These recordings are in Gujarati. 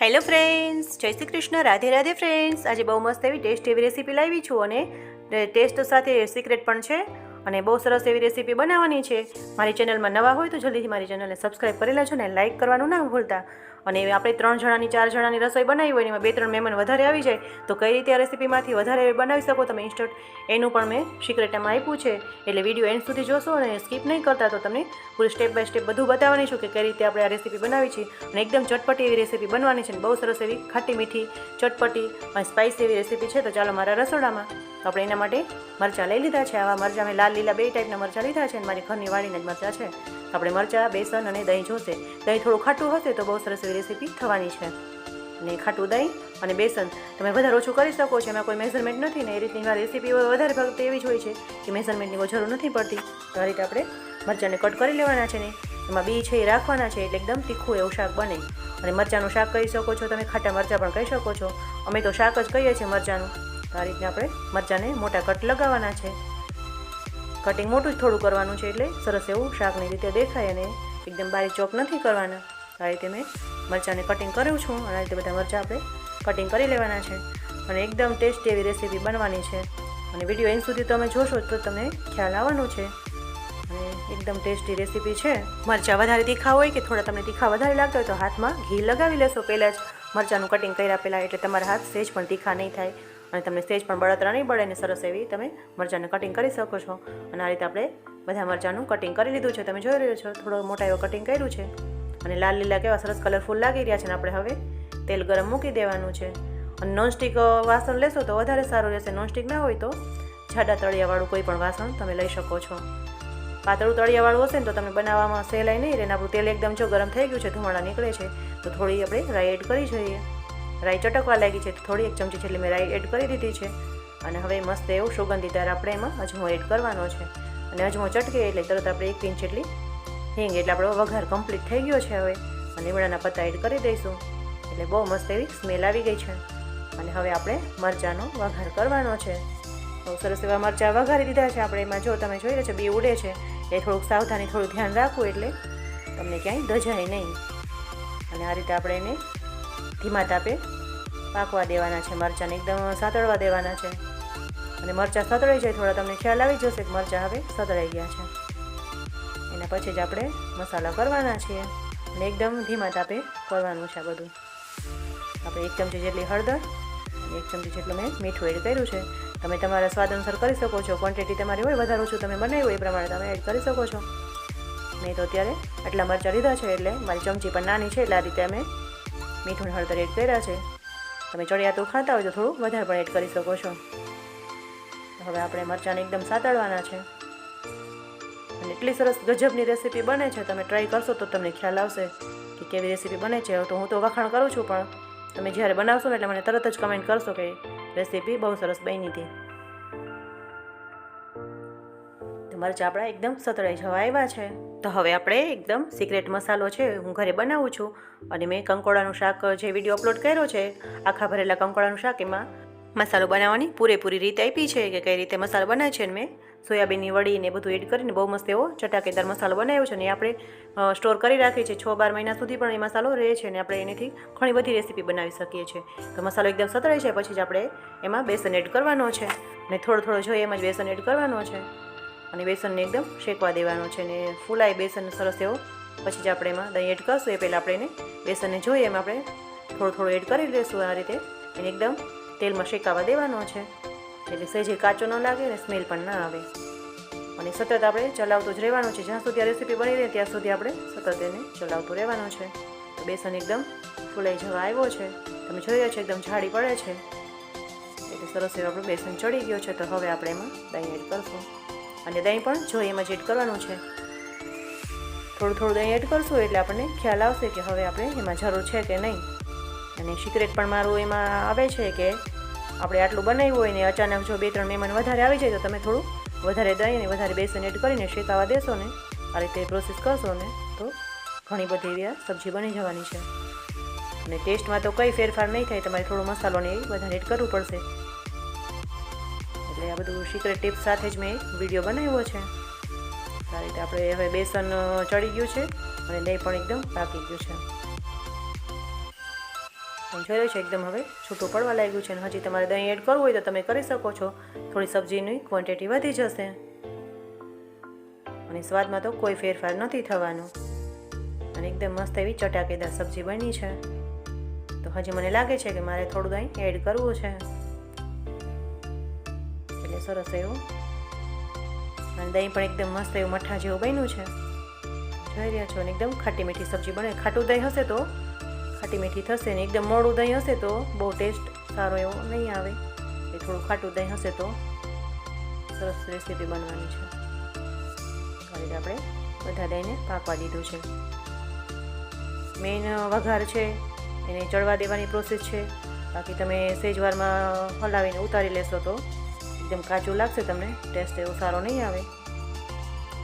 હેલો ફ્રેન્ડ્સ જય શ્રી કૃષ્ણ, રાધે રાધે ફ્રેન્ડ્સ આજે બહુ મસ્ત એવી ટેસ્ટ એવી રેસીપી લાવી છું અને ટેસ્ટ સાથે સિક્રેટ પણ છે અને બહુ સરસ એવી રેસીપી બનાવવાની છે. મારી ચેનલમાં નવા હોય તો જલ્દીથી મારી ચેનલને સબસ્ક્રાઈબ કરી લેજો ને લાઇક કરવાનું ના ભૂલતા. અને આપણે ત્રણ જણાની, ચાર જણાની રસોઈ બનાવી હોય એમાં બે, ત્રણ મહેમાન વધારે આવી જાય, તો કઈ રીતે આ રેસીપીમાંથી વધારે બનાવી શકો તમે ઇન્સ્ટન્ટ એનું પણ મેં સિક્રેટ એમાં આપ્યું છે. એટલે વીડિયો એન્ડ સુધી જોશો અને સ્કીપ નહીં કરતા તો તમને પૂરું સ્ટેપ બાય સ્ટેપ બધું બતાવવાની છું કે કઈ રીતે આપણે આ રેસીપી બનાવી છે. અને એકદમ ચટપટી એવી રેસીપી બનવાની છે અને બહુ સરસ એવી ખાટી મીઠી, ચટપટી અને સ્પાઇસી એવી રેસીપી છે. તો ચાલો મારા રસોડામાં તો આપણે એના માટે મરચાં લઈ લીધા છે. આવા મરચાં મેં લાલ લીલા બે ટાઈપના મરચાં લીધા છે અને મારી ઘરની વાળીને જ મરચાં છે. આપણે મરચાં, બેસન અને દહીં જોશે. દહીં થોડું ખાટું હશે તો બહુ સરસ એવી રેસીપી થવાની છે. અને ખાટું દહીં અને બેસન તમે વધારે ઓછું કરી શકો છો, એમાં કોઈ મેઝરમેન્ટ નથી ને એ રીતની મારી રેસીપી વધારે ભાગ એવી જ હોય છે કે મેઝરમેન્ટની કોઈ જરૂર નથી પડતી. તો આ રીતે આપણે મરચાંને કટ કરી લેવાના છે ને, એમાં બી છે એ રાખવાના છે એટલે એકદમ તીખું એવું શાક બને. અને મરચાંનું શાક કહી શકો છો તમે, ખાટા મરચાં પણ કહી શકો છો. અમે તો શાક જ કહીએ છીએ મરચાંનું. તો આ રીતના આપણે મરચાંને મોટા કટ લગાવવાના છે. કટિંગ મોટું જ થોડું કરવાનું છે એટલે સરસ એવું શાકની રીતે દેખાય અને એકદમ બારીક ચોક નથી કરવાના. આ રીતે મેં મરચાંને કટિંગ કર્યું છું અને આ રીતે બધા મરચાં આપણે કટિંગ કરી લેવાના છે. અને એકદમ ટેસ્ટી એવી રેસીપી બનવાની છે. અને વીડિયો એન્ડ સુધી તમે જોશો તો તમને ખ્યાલ આવવાનો છે. અને એકદમ ટેસ્ટી રેસીપી છે. મરચાં વધારે તીખા હોય કે થોડા તમને તીખા વધારે લાગતા હોય તો હાથમાં ઘી લગાવી લેશો પહેલાં જ. મરચાંનું કટિંગ કર્યા પહેલાં એટલે તમારા હાથ સેજ પણ તીખા નહીં થાય. અને તમને સેજ પણ બળતરા નહીં બળે ને સરસ એવી તમે મરચાંને કટિંગ કરી શકો છો. અને આ રીતે આપણે બધા મરચાંનું કટિંગ કરી લીધું છે. તમે જોઈ રહ્યો છો, થોડો મોટા એવો કટિંગ કર્યું છે. અને લાલ લીલા કેવા સરસ કલરફુલ લાગી રહ્યા છે ને આપણે હવે તેલ ગરમ મૂકી દેવાનું છે. અને નોનસ્ટિક વાસણ લેશો તો વધારે સારું રહેશે. નોનસ્ટિક ના હોય તો જાડા તળિયાવાળું કોઈ પણ વાસણ તમે લઈ શકો છો. પાતળું તળિયાવાળું હશે ને તો તમે બનાવવામાં સહેલાઈ નહીં રહે ને આપણું તેલ એકદમ જો ગરમ થઈ ગયું છે, ધુમાડા નીકળે છે, તો થોડી આપણે રાઈ એડ કરી જોઈએ. રાઈ ચટકવા લાગી છે, તો થોડી એક ચમચી જેટલી મેં રાઈ એડ કરી દીધી છે. અને હવે મસ્ત એવું સુગંધીદાર આપણે એમાં અજમો એડ કરવાનો છે. અને અજમો ચટકે એટલે તરત આપણે એક પિંચ જેટલી હિંગ એટલે આપણો વઘાર કમ્પ્લીટ થઈ ગયો છે હવે. અને લીમડાના પત્તા એડ કરી દઈશું. એટલે બહુ મસ્ત એવી સ્મેલ આવી ગઈ છે. અને હવે આપણે મરચાંનો વઘાર કરવાનો છે. બહુ સરસ એવા મરચાં વઘારી દીધા છે આપણે. એમાં જો તમે જોઈ રહ્યા છો, બે ઉડે છે. એ થોડુંક સાવધાની થોડું ધ્યાન રાખવું એટલે તમને ક્યાંય દજાય નહીં. અને આ રીતે આપણે એને ધીમા તાપે પાકવા દેવાના છે. મરચાંને એકદમ સાતળવા દેવાના છે. અને મરચાં સતળાઈ જાય, થોડા તમને ખ્યાલ આવી જશે કે મરચાં હવે સતળાઈ ગયા છે. પછી જ આપણે મસાલા કરવાના છીએ. અને એકદમ ધીમા તાપે કરવાનું છે આ બધું. આપણે એક ચમચી જેટલી હળદર અને એક ચમચી જેટલું મેં મીઠું એડ કર્યું છે. તમે તમારા સ્વાદ અનુસાર કરી શકો છો. ક્વોન્ટિટી તમારી હોય, વધારો છો તમે બનાવ્યું એ પ્રમાણે તમે એડ કરી શકો છો. મેં તો અત્યારે આટલા મરચાં લીધા છે, એટલે મારી ચમચી પણ નાની છે, એટલે આ રીતે અમે મીઠું હળદર એડ કર્યા છે. તમે ચડિયાતું ખાતા હોય તો થોડું વધારે પણ એડ કરી શકો છો. હવે આપણે મરચાંને એકદમ સાતળવાના છે. અને એટલી સરસ ગજબની રેસીપી બને છે, તમે ટ્રાય કરશો તો તમને ખ્યાલ આવશે કે કેવી રેસીપી બને છે. તો હું તો વખાણ કરું છું, પણ તમે જ્યારે બનાવશો ને એટલે મને તરત જ કમેન્ટ કરશો કે રેસીપી બહુ સરસ બની હતી. મરચાં આપણા એકદમ સતળાઈ જવા આવ્યા છે. તો હવે આપણે એકદમ સિક્રેટ મસાલો છે હું ઘરે બનાવું છું. અને મેં કંકોડાનું શાક જે વીડિયો અપલોડ કર્યો છે, આખા ભરેલા કંકોડાનું શાક એમાં મસાલો બનાવવાની પૂરેપૂરી રીતે આપી છે કે કઈ રીતે મસાલો બનાવે છે મેં સોયાબીનની વડી ને બધું એડ કરીને બહુ મસ્ત એવો ચટાકેદાર મસાલો બનાવ્યો છે ને આપણે સ્ટોર કરી રાખીએ છીએ છ બાર મહિના સુધી પણ એ મસાલો રહે છે ને આપણે એનાથી ઘણી બધી રેસીપી બનાવી શકીએ છીએ. તો મસાલો એકદમ સતળાઈ છે પછી જ આપણે એમાં બેસન એડ કરવાનો છે ને થોડો થોડો જોઈએ એમાં જ બેસન એડ કરવાનો છે અને બેસનને એકદમ શેકવા દેવાનો છે ને ફૂલાય બેસન સરસ એવો પછી જ આપણે એમાં દહીં એડ કરશું. એ પહેલાં આપણે એને બેસનને જોઈએ એમાં આપણે થોડું થોડું એડ કરી લઈશું આ રીતે એને એકદમ તેલમાં શેકાવા દેવાનો છે. એટલે સહેજે કાચો ન લાગે અને સ્મેલ પણ ના આવે. અને સતત આપણે ચલાવતું જ રહેવાનું છે. જ્યાં સુધી આ રેસીપી બની રહે ત્યાં સુધી આપણે સતત એને ચલાવતું રહેવાનું છે. તો બેસન એકદમ ફૂલાઈ જવા આવ્યો છે. તમે જોઈ રહ્યા છો, એકદમ જાડી પડે છે. એટલે સરસ એવું આપણું બેસન ચડી ગયો છે. તો હવે આપણે એમાં દહીં એડ કરશું. અને દહીં પણ જો એમાં જ એડ કરવાનું છે. થોડું થોડું દહીં એડ કરશું એટલે આપણને ખ્યાલ આવશે કે હવે આપણે એમાં જરૂર છે કે નહીં. અને સિક્રેટ પણ મારું એમાં આવે છે કે આપણે આટલું બનાવ્યું હોય ને અચાનક જો બે ત્રણ મહેમાન વધારે આવી જાય તો તમે થોડું વધારે દહીં અને વધારે બેસન એડ કરીને શેકાવા દેશો ને. આ રીતે પ્રોસેસ કરશો ને તો ઘણી બધી એવી સબ્જી બની જવાની છે. અને ટેસ્ટમાં તો કંઈ ફેરફાર નહીં થાય, તમારે થોડો મસાલો ને વધારે એડ કરવું પડશે. એટલે આ બધું સિક્રેટ ટિપ્સ સાથે જ મેં વીડિયો બનાવ્યો છે. આ રીતે આપણે હવે બેસન ચડી ગયું છે અને દહીં પણ એકદમ પાકી ગયું છે. તમે જોઈ રહ્યું છે એકદમ હવે. છૂટું પડવા લાગ્યું છે અને હજી તમારે દહીં એડ કરવું હોય તો તમે કરી શકો છો. થોડી સબ્જીની ક્વોન્ટિટી વધી જશે. અને સ્વાદમાં તો કોઈ ફેરફાર નથી થવાનો. અને એકદમ મસ્ત એવી ચટાકેદાર સબ્જી બની છે. તો હજી મને લાગે છે કે મારે થોડું દહીં એડ કરવું છે. એટલે સરસ એવું. અને દહીં પણ એકદમ મસ્ત એવું મઠ્ઠા જેવું બન્યું છે. જોઈ રહ્યા છો અને એકદમ ખાટી મીઠી સબ્જી બને. ખાટું દહીં હશે તો ખાટી મીઠી થશે ને એકદમ મોડું દહીં હશે તો બહુ ટેસ્ટ સારો એવો નહીં આવે. એ થોડું ખાટું દહીં હશે તો સરસ રેસીપી બનવાની છે. આ રીતે આપણે બધા દહીંને પાકવા દીધું છે. મેઇન વઘાર છે, એને ચડવા દેવાની પ્રોસેસ છે. બાકી તમે સેજવારમાં હલાવીને ઉતારી લેશો તો એકદમ કાચું લાગશે તમને ટેસ્ટ એવો સારો નહીં આવે.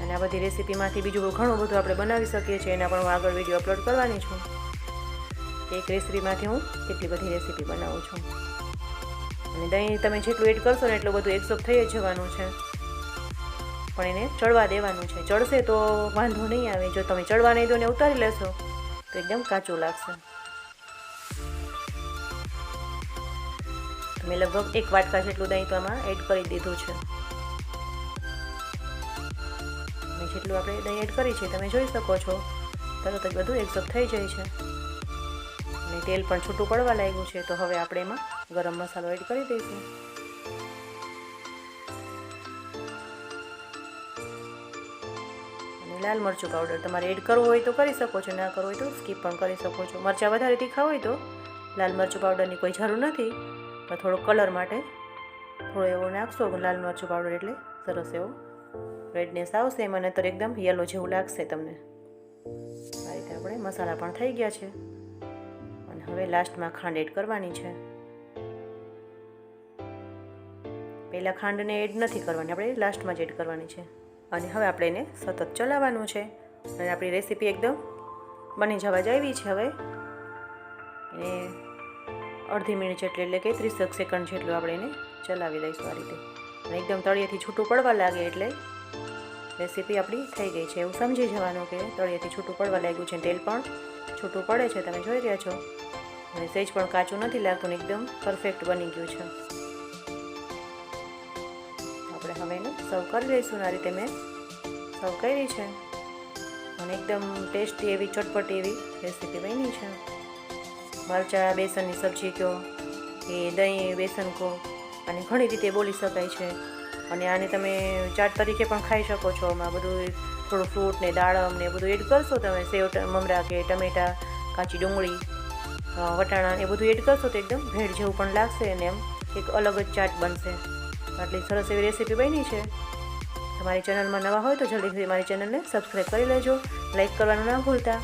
અને આ બધી રેસીપીમાંથી બીજું ઘણું બધું આપણે બનાવી શકીએ છીએ, એના પણ હું આગળ વીડિયો અપલોડ કરવાની છું. એક રેસીપીમાંથી હું કેટલી બધી રેસીપી બનાવું છું. અને દહીં તમે જેટલું એડ કરશો ને એટલું બધું એક્સોપ થઈ જવાનું છે. પણ એને ચડવા દેવાનું છે. ચડશે તો વાંધો નહીં આવે. જો તમે ચડવા નહીં દો ને ઉતારી લેશો, તો એકદમ કાચું લાગશે. મેં લગભગ એક વાટકા જેટલું દહીં તો આમાં એડ કરી દીધું છે. જેટલું આપણે દહીં એડ કરી છે, તમે જોઈ શકો છો. તરત જ બધું એક્સોપ થઈ જાય છે. તેલ પણ છૂટું પડવા લાગ્યું છે, તો હવે આપણે એમાં ગરમ મસાલો એડ કરી દઈશું. અને લાલ મરચું પાવડર તમારે એડ કરવું હોય તો કરી શકો છો, ના કરવું હોય તો સ્કીપ પણ કરી શકો છો. મરચાં વધારે તીખા હોય તો લાલ મરચું પાવડરની કોઈ જરૂર નથી, પણ થોડો કલર માટે થોડો એવો નાખશો, લાલ મરચું પાવડર એટલે સરસ એવો રેડનેસ આવશે, એમાં નહીતર એકદમ યલો જેવું લાગશે તમને. આ રીતે આપણે મસાલા પણ થઈ ગયા છે. હવે લાસ્ટમાં ખાંડ એડ કરવાની છે. પહેલાં ખાંડને એડ નથી કરવાની, આપણે લાસ્ટમાં જ એડ કરવાની છે. અને હવે આપણે એને સતત ચલાવવાનું છે. અને આપણી રેસીપી એકદમ બની જવા જ આવી છે હવે. એને અડધી મિનિટ જેટલી, એટલે કે ત્રીસેક સેકન્ડ જેટલું આપણે એને ચલાવી લઈશું આ રીતે. અને એકદમ તળિયેથી છૂટું પડવા લાગે એટલે રેસીપી આપણી થઈ ગઈ છે. એવું સમજી જવાનું કે તળિયેથી છૂટું પડવા લાગ્યું છે તેલ પણ છૂટું પડે છે. તમે જોઈ રહ્યા છો. અને સેજ પણ કાચું નથી લાગતું એકદમ પરફેક્ટ બની ગયું છે. આપણે હવે એને સર્વ કરી લઈશું આ રીતે મેં સર્વ કરી છે. અને એકદમ ટેસ્ટી એવી, ચટપટી એવી રેસીપી બની છે. મરચાં, બેસનની સબ્જી કહો કે દહીં, બેસન કહો, અને ઘણી રીતે બોલી શકાય છે. અને આને તમે ચાટ તરીકે પણ ખાઈ શકો છો. આમાં બધું થોડું ફ્રૂટ ને દાડમ ને બધું એડ કરશો તમે. સેવ મમરા કે ટમેટા, કાચી ડુંગળી વટાણા એ બધું એડ કરશો તો એકદમ ભેળ જેવું પણ લાગશે અને એમ એક અલગ જ ચાટ બનશે. આટલી સરસ એવી રેસીપી બની છે. તમારી ચેનલમાં નવા હોય તો જલ્દીથી મારી ચેનલને સબસ્ક્રાઈબ કરી લેજો. લાઈક કરવાનું ના ભૂલતા.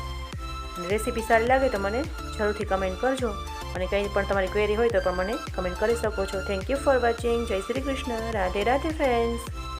રેસીપી સારી લાગે તો મને જરૂરથી કમેન્ટ કરજો. અને કંઈ પણ તમારી ક્વેરી હોય તો પણ મને કમેન્ટ કરી શકો છો. થેન્ક યુ ફોર વોચિંગ જય શ્રી કૃષ્ણ. રાધે રાધે ફ્રેન્ડ્સ